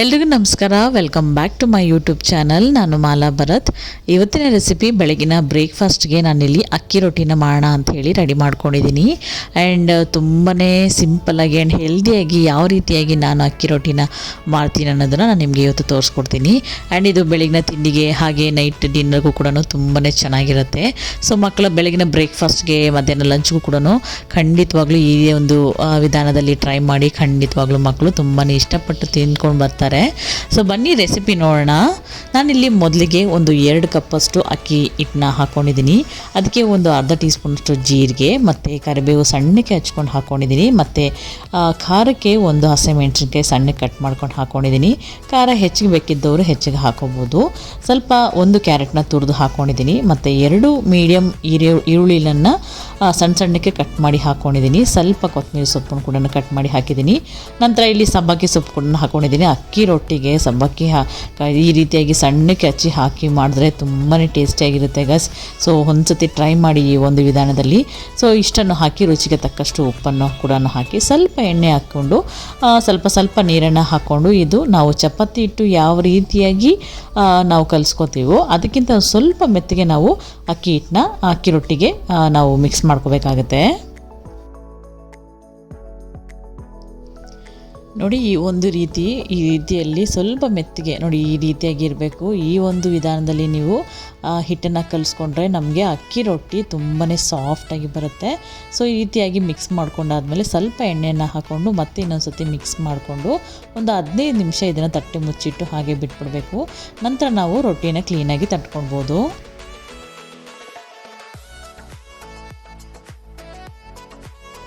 ಎಲ್ರಿಗೂ ನಮಸ್ಕಾರ. Welcome back to my YouTube channel ನಾನು ಮಾಲಾ ಭರತ್. ಇವತ್ತಿನ ರೆಸಿಪಿ ಬೆಳಗಿನ ಬ್ರೇಕ್ಫಾಸ್ಟ್ಗೆ ನಾನಿಲ್ಲಿ ಅಕ್ಕಿ ರೊಟ್ಟಿನ ಮಾಡೋಣ ಅಂತ ಹೇಳಿ ರೆಡಿ ಮಾಡ್ಕೊಂಡಿದ್ದೀನಿ. ಆ್ಯಂಡ್ ತುಂಬಾ ಸಿಂಪಲಾಗಿ ಆ್ಯಂಡ್ ಹೆಲ್ದಿಯಾಗಿ ಯಾವ ರೀತಿಯಾಗಿ ನಾನು ಅಕ್ಕಿ ರೊಟ್ಟಿನ ಮಾಡ್ತೀನಿ ಅನ್ನೋದನ್ನು ನಾನು ನಿಮಗೆ ಇವತ್ತು ತೋರಿಸ್ಕೊಡ್ತೀನಿ. ಆ್ಯಂಡ್ ಇದು ಬೆಳಗಿನ ತಿಂಡಿಗೆ ಹಾಗೆ ನೈಟ್ ಡಿನ್ನರ್ಗೂ ಕೂಡ ತುಂಬಾ ಚೆನ್ನಾಗಿರುತ್ತೆ. ಸೊ ಮಕ್ಕಳ ಬೆಳಗಿನ ಬ್ರೇಕ್ಫಾಸ್ಟ್ಗೆ ಮಧ್ಯಾಹ್ನ ಲಂಚ್ಗೂ ಕೂಡ ಖಂಡಿತವಾಗ್ಲೂ ಈ ಒಂದು ವಿಧಾನದಲ್ಲಿ ಟ್ರೈ ಮಾಡಿ ಖಂಡಿತವಾಗ್ಲೂ ಮಕ್ಕಳು ತುಂಬಾ ಇಷ್ಟಪಟ್ಟು ತಿಂದ್ಕೊಂಡು ಬರ್ತಾರೆ ಸೊ ಬನ್ನಿ ರೆಸಿಪಿ ನೋಡೋಣ. ನಾನಿಲ್ಲಿ ಮೊದಲಿಗೆ ಒಂದು ಎರಡು ಕಪ್ಪಷ್ಟು ಅಕ್ಕಿ ಹಿಟ್ಟನ್ನ ಹಾಕ್ಕೊಂಡಿದ್ದೀನಿ ಅದಕ್ಕೆ ಒಂದು ಅರ್ಧ ಟೀ ಸ್ಪೂನಷ್ಟು ಜೀರಿಗೆ, ಮತ್ತು ಕರಿಬೇವು ಸಣ್ಣಕ್ಕೆ ಹಚ್ಕೊಂಡು ಹಾಕ್ಕೊಂಡಿದ್ದೀನಿ ಮತ್ತು ಖಾರಕ್ಕೆ ಒಂದು ಹಸಿಮೆಣಸಿನ್ಕಾಯಿ ಸಣ್ಣಕ್ಕೆ ಕಟ್ ಮಾಡ್ಕೊಂಡು ಹಾಕ್ಕೊಂಡಿದ್ದೀನಿ ಖಾರ ಹೆಚ್ಚಿಗೆ ಬೇಕಿದ್ದವರು ಹೆಚ್ಚಿಗೆ ಹಾಕೋಬೋದು. ಸ್ವಲ್ಪ ಒಂದು ಕ್ಯಾರೆಟ್ನ ತುರಿದು ಹಾಕ್ಕೊಂಡಿದ್ದೀನಿ ಮತ್ತು ಎರಡು ಮೀಡಿಯಮ್ ಈರು ಈರುಳ್ಳಿನ ಸಣ್ಣ ಸಣ್ಣಕ್ಕೆ ಕಟ್ ಮಾಡಿ ಹಾಕ್ಕೊಂಡಿದ್ದೀನಿ ಸ್ವಲ್ಪ ಕೊತ್ತಂಬರಿ ಸೊಪ್ಪನ್ನು ಕೂಡ ಕಟ್ ಮಾಡಿ ಹಾಕಿದ್ದೀನಿ. ನಂತರ ಇಲ್ಲಿ ಸಬ್ಬಕ್ಕಿ ಸೊಪ್ಪು ಕೂಡ ಹಾಕ್ಕೊಂಡಿದ್ದೀನಿ ಅಕ್ಕಿ ರೊಟ್ಟಿಗೆ ಸಬ್ಬಕ್ಕಿ ಹಾ ಈ ರೀತಿಯಾಗಿ ಸಣ್ಣಕ್ಕೆ ಹಚ್ಚಿ ಹಾಕಿ ಮಾಡಿದ್ರೆ ತುಂಬಾ ಟೇಸ್ಟಿಯಾಗಿರುತ್ತೆ ಗಸ್ ಸೊ ಒಂದ್ಸತಿ ಟ್ರೈ ಮಾಡಿ ಈ ಒಂದು ವಿಧಾನದಲ್ಲಿ. ಸೊ ಇಷ್ಟನ್ನು ಹಾಕಿ ರುಚಿಗೆ ತಕ್ಕಷ್ಟು ಉಪ್ಪನ್ನು ಕೂಡ ಹಾಕಿ ಸ್ವಲ್ಪ ಎಣ್ಣೆ ಹಾಕ್ಕೊಂಡು ಸ್ವಲ್ಪ ಸ್ವಲ್ಪ ನೀರನ್ನು ಹಾಕ್ಕೊಂಡು ಇದು ನಾವು ಚಪಾತಿ ಹಿಟ್ಟು ಯಾವ ರೀತಿಯಾಗಿ ನಾವು ಕಲಿಸ್ಕೋತೀವೋ ಅದಕ್ಕಿಂತ ಸ್ವಲ್ಪ ಮೆತ್ತಗೆ ನಾವು ಅಕ್ಕಿ ಹಿಟ್ಟನ್ನ, ಅಕ್ಕಿ ರೊಟ್ಟಿಗೆ ನಾವು ಮಿಕ್ಸ್ ಮಾಡ್ಕೋಬೇಕಾಗತ್ತೆ. ನೋಡಿ, ಈ ಒಂದು ರೀತಿ, ಈ ರೀತಿಯಲ್ಲಿ ಸ್ವಲ್ಪ ಮೆತ್ತಿಗೆ, ನೋಡಿ, ಈ ರೀತಿಯಾಗಿ ಇರಬೇಕು ಈ ಒಂದು ವಿಧಾನದಲ್ಲಿ ನೀವು ಹಿಟ್ಟನ್ನು ಕಲಿಸ್ಕೊಂಡ್ರೆ ನಮಗೆ ಅಕ್ಕಿ ರೊಟ್ಟಿ ತುಂಬಾ ಸಾಫ್ಟಾಗಿ ಬರುತ್ತೆ. ಸೊ ಈ ರೀತಿಯಾಗಿ ಮಿಕ್ಸ್ ಮಾಡ್ಕೊಂಡಾದ್ಮೇಲೆ ಸ್ವಲ್ಪ ಎಣ್ಣೆಯನ್ನು ಹಾಕ್ಕೊಂಡು ಮತ್ತೆ ಇನ್ನೊಂದು ಸತಿ ಮಿಕ್ಸ್ ಮಾಡಿಕೊಂಡು ಒಂದು ಹದಿನೈದು ನಿಮಿಷ ಇದನ್ನು ತಟ್ಟೆ ಮುಚ್ಚಿಟ್ಟು ಹಾಗೆ ಬಿಟ್ಬಿಡಬೇಕು. ನಂತರ ನಾವು ರೊಟ್ಟಿನ ಕ್ಲೀನಾಗಿ ತಟ್ಕೊಳ್ಬೋದು.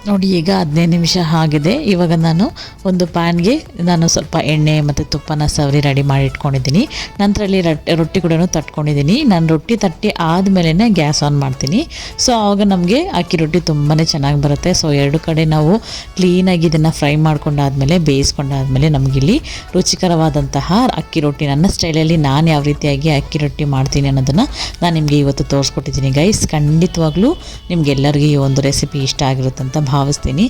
ನೋಡಿ, ಈಗ ಹದಿನೈದು ನಿಮಿಷ ಆಗಿದೆ. ಇವಾಗ ನಾನು ಒಂದು ಪ್ಯಾನ್ಗೆ ನಾನು ಸ್ವಲ್ಪ ಎಣ್ಣೆ ಮತ್ತು ತುಪ್ಪನ ಸವರಿ ರೆಡಿ ಮಾಡಿ ಇಟ್ಕೊಂಡಿದ್ದೀನಿ. ನಂತರ ಅಲ್ಲಿ ರೊಟ್ಟಿ ಕೂಡ ತಟ್ಕೊಂಡಿದ್ದೀನಿ. ನಾನು ರೊಟ್ಟಿ ತಟ್ಟಿ ಆದಮೇಲೆ ಗ್ಯಾಸ್ ಆನ್ ಮಾಡ್ತೀನಿ. ಸೊ, ಆವಾಗ ನಮಗೆ ಅಕ್ಕಿ ರೊಟ್ಟಿ ತುಂಬಾ ಚೆನ್ನಾಗಿ ಬರುತ್ತೆ. ಸೊ, ಎರಡು ಕಡೆ ನಾವು ಕ್ಲೀನಾಗಿ ಇದನ್ನು ಫ್ರೈ ಮಾಡ್ಕೊಂಡಾದ್ಮೇಲೆ, ಬೇಯಿಸ್ಕೊಂಡಾದ್ಮೇಲೆ ನಮಗಿಲ್ಲಿ ರುಚಿಕರವಾದಂತಹ ಅಕ್ಕಿ ರೊಟ್ಟಿ, ನನ್ನ ಸ್ಟೈಲಲ್ಲಿ ನಾನು ಯಾವ ರೀತಿಯಾಗಿ ಅಕ್ಕಿ ರೊಟ್ಟಿ ಮಾಡ್ತೀನಿ ಅನ್ನೋದನ್ನು ನಾನು ನಿಮಗೆ ಇವತ್ತು ತೋರಿಸ್ಕೊಟ್ಟಿದ್ದೀನಿ. ಗೈಸ್, ಖಂಡಿತವಾಗ್ಲೂ ನಿಮಗೆಲ್ಲರಿಗೂ ಈ ಒಂದು ರೆಸಿಪಿ ಇಷ್ಟ ಆಗಿರುತ್ತೆ ಅಂತ ಭಾವಿಸ್ತೀನಿ.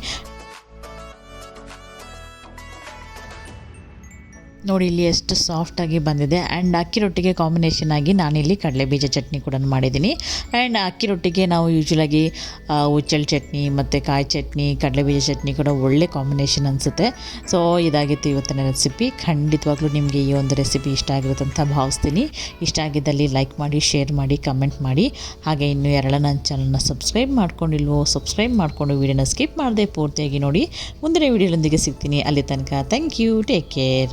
ನೋಡಿ, ಇಲ್ಲಿ ಎಷ್ಟು ಸಾಫ್ಟಾಗಿ ಬಂದಿದೆ. ಆ್ಯಂಡ್ ಅಕ್ಕಿ ರೊಟ್ಟಿಗೆ ಕಾಂಬಿನೇಷನ್ ಆಗಿ ನಾನಿಲ್ಲಿ ಕಡಲೆಬೀಜ ಚಟ್ನಿ ಕೂಡ ಮಾಡಿದ್ದೀನಿ. ಆ್ಯಂಡ್ ಅಕ್ಕಿ ರೊಟ್ಟಿಗೆ ನಾವು ಯೂಶ್ವಲಾಗಿ ಉಚ್ಚಲ್ ಚಟ್ನಿ ಮತ್ತು ಕಾಯಿ ಚಟ್ನಿ, ಕಡಲೆಬೀಜ ಚಟ್ನಿ ಕೂಡ ಒಳ್ಳೆ ಕಾಂಬಿನೇಷನ್ ಅನಿಸುತ್ತೆ. ಸೊ ಇದಾಗಿತ್ತು ಇವತ್ತಿನ ರೆಸಿಪಿ ಖಂಡಿತವಾಗ್ಲೂ ನಿಮಗೆ ಈ ಒಂದು ರೆಸಿಪಿ ಇಷ್ಟ ಆಗಿರುತ್ತೆ ಅಂತ ಭಾವಿಸ್ತೀನಿ. ಇಷ್ಟ ಆಗಿದ್ದಲ್ಲಿ ಲೈಕ್ ಮಾಡಿ ಶೇರ್ ಮಾಡಿ ಕಮೆಂಟ್ ಮಾಡಿ. ಹಾಗೆ ಇನ್ನು ಎರಡ ನನ್ನ ಚಾನಲ್ನ ಸಬ್ಸ್ಕ್ರೈಬ್ ಮಾಡ್ಕೊಂಡಿಲ್ವೋ ಸಬ್ಸ್ಕ್ರೈಬ್ ಮಾಡಿಕೊಂಡು ವೀಡಿಯೋನ ಸ್ಕಿಪ್ ಮಾಡದೆ ಪೂರ್ತಿಯಾಗಿ ನೋಡಿ. ಮುಂದಿನ ವೀಡಿಯೋದೊಂದಿಗೆ ಸಿಗ್ತೀನಿ. ಅಲ್ಲಿ ತನಕ ಥ್ಯಾಂಕ್ ಯು ಟೇಕ್ ಕೇರ್